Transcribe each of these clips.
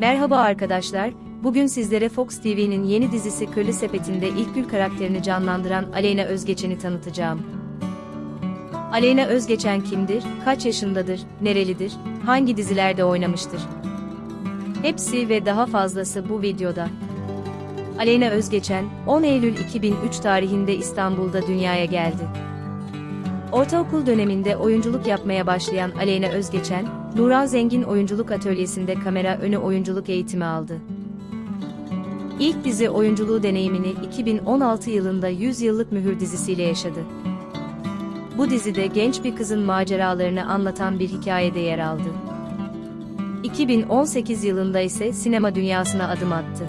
Merhaba arkadaşlar, bugün sizlere Fox TV'nin yeni dizisi Kırlı Sepeti'nde ilk gül karakterini canlandıran Aleyna Özgeçen'i tanıtacağım. Aleyna Özgeçen kimdir, kaç yaşındadır, nerelidir, hangi dizilerde oynamıştır? Hepsi ve daha fazlası bu videoda. Aleyna Özgeçen, 10 Eylül 2003 tarihinde İstanbul'da dünyaya geldi. Ortaokul döneminde oyunculuk yapmaya başlayan Aleyna Özgeçen, Nuran Zengin Oyunculuk Atölyesi'nde kamera önü oyunculuk eğitimi aldı. İlk dizi oyunculuğu deneyimini 2016 yılında 100 Yıllık Mühür dizisiyle yaşadı. Bu dizide genç bir kızın maceralarını anlatan bir hikayede yer aldı. 2018 yılında ise sinema dünyasına adım attı.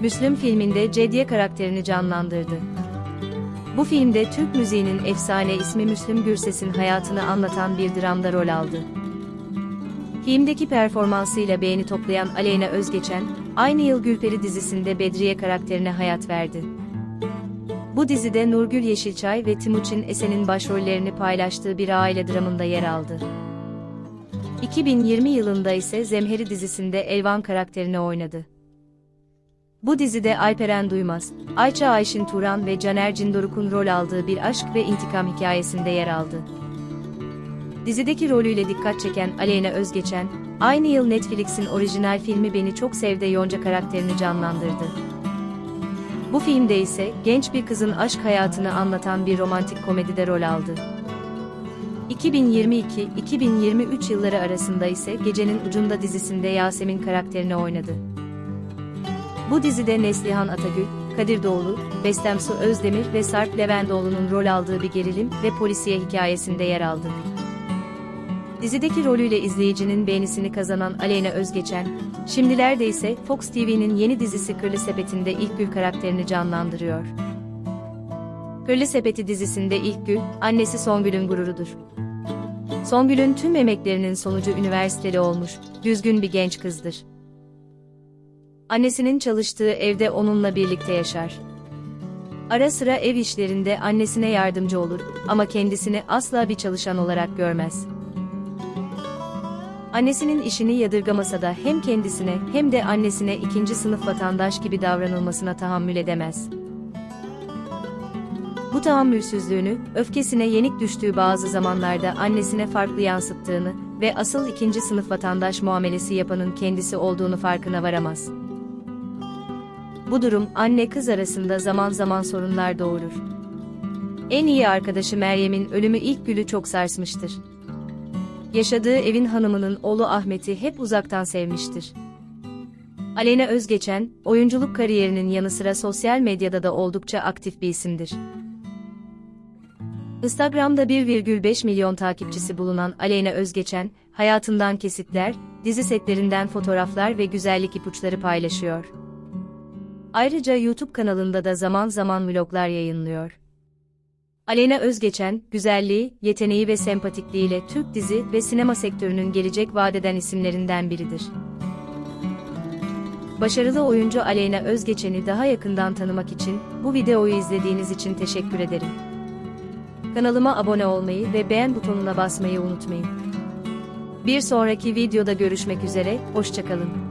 Müslüm filminde Cediye karakterini canlandırdı. Bu filmde Türk müziğinin efsane ismi Müslüm Gürses'in hayatını anlatan bir dramda rol aldı. Filmdeki performansıyla beğeni toplayan Aleyna Özgeçen, aynı yıl Gülperi dizisinde Bedriye karakterine hayat verdi. Bu dizide Nurgül Yeşilçay ve Timuçin Esen'in başrollerini paylaştığı bir aile dramında yer aldı. 2020 yılında ise Zemheri dizisinde Elvan karakterini oynadı. Bu dizide Alperen Duymaz, Ayça Ayşin Turan ve Caner Cindoruk'un rol aldığı bir aşk ve intikam hikayesinde yer aldı. Dizideki rolüyle dikkat çeken Aleyna Özgeçen, aynı yıl Netflix'in orijinal filmi Beni Çok Sevde Yonca karakterini canlandırdı. Bu filmde ise genç bir kızın aşk hayatını anlatan bir romantik komedide rol aldı. 2022-2023 yılları arasında ise Gecenin Ucunda dizisinde Yasemin karakterini oynadı. Bu dizide Neslihan Atagül, Kadir Doğulu, Bestem Su Özdemir ve Sarp Levendoğlu'nun rol aldığı bir gerilim ve polisiye hikayesinde yer aldı. Dizideki rolüyle izleyicinin beğenisini kazanan Aleyna Özgeçen, şimdilerde ise Fox TV'nin yeni dizisi Kırlı Sepeti'nde ilk Gül karakterini canlandırıyor. Kırlı Sepeti dizisinde ilk Gül, annesi Songül'ün gururudur. Songül'ün tüm emeklerinin sonucu üniversiteli olmuş, düzgün bir genç kızdır. Annesinin çalıştığı evde onunla birlikte yaşar. Ara sıra ev işlerinde annesine yardımcı olur ama kendisini asla bir çalışan olarak görmez. Annesinin işini yadırgamasa da hem kendisine hem de annesine ikinci sınıf vatandaş gibi davranılmasına tahammül edemez. Bu tahammülsüzlüğünü, öfkesine yenik düştüğü bazı zamanlarda annesine farklı yansıttığını ve asıl ikinci sınıf vatandaş muamelesi yapanın kendisi olduğunu farkına varamaz. Bu durum anne kız arasında zaman zaman sorunlar doğurur. En iyi arkadaşı Meryem'in ölümü ilk gülü çok sarsmıştır. Yaşadığı evin hanımının oğlu Ahmet'i hep uzaktan sevmiştir. Aleyna Özgeçen, oyunculuk kariyerinin yanı sıra sosyal medyada da oldukça aktif bir isimdir. Instagram'da 1,5 milyon takipçisi bulunan Aleyna Özgeçen, hayatından kesitler, dizi setlerinden fotoğraflar ve güzellik ipuçları paylaşıyor. Ayrıca YouTube kanalında da zaman zaman vloglar yayınlıyor. Aleyna Özgeçen, güzelliği, yeteneği ve sempatikliğiyle Türk dizi ve sinema sektörünün gelecek vadeden isimlerinden biridir. Başarılı oyuncu Aleyna Özgeçen'i daha yakından tanımak için bu videoyu izlediğiniz için teşekkür ederim. Kanalıma abone olmayı ve beğen butonuna basmayı unutmayın. Bir sonraki videoda görüşmek üzere, hoşçakalın.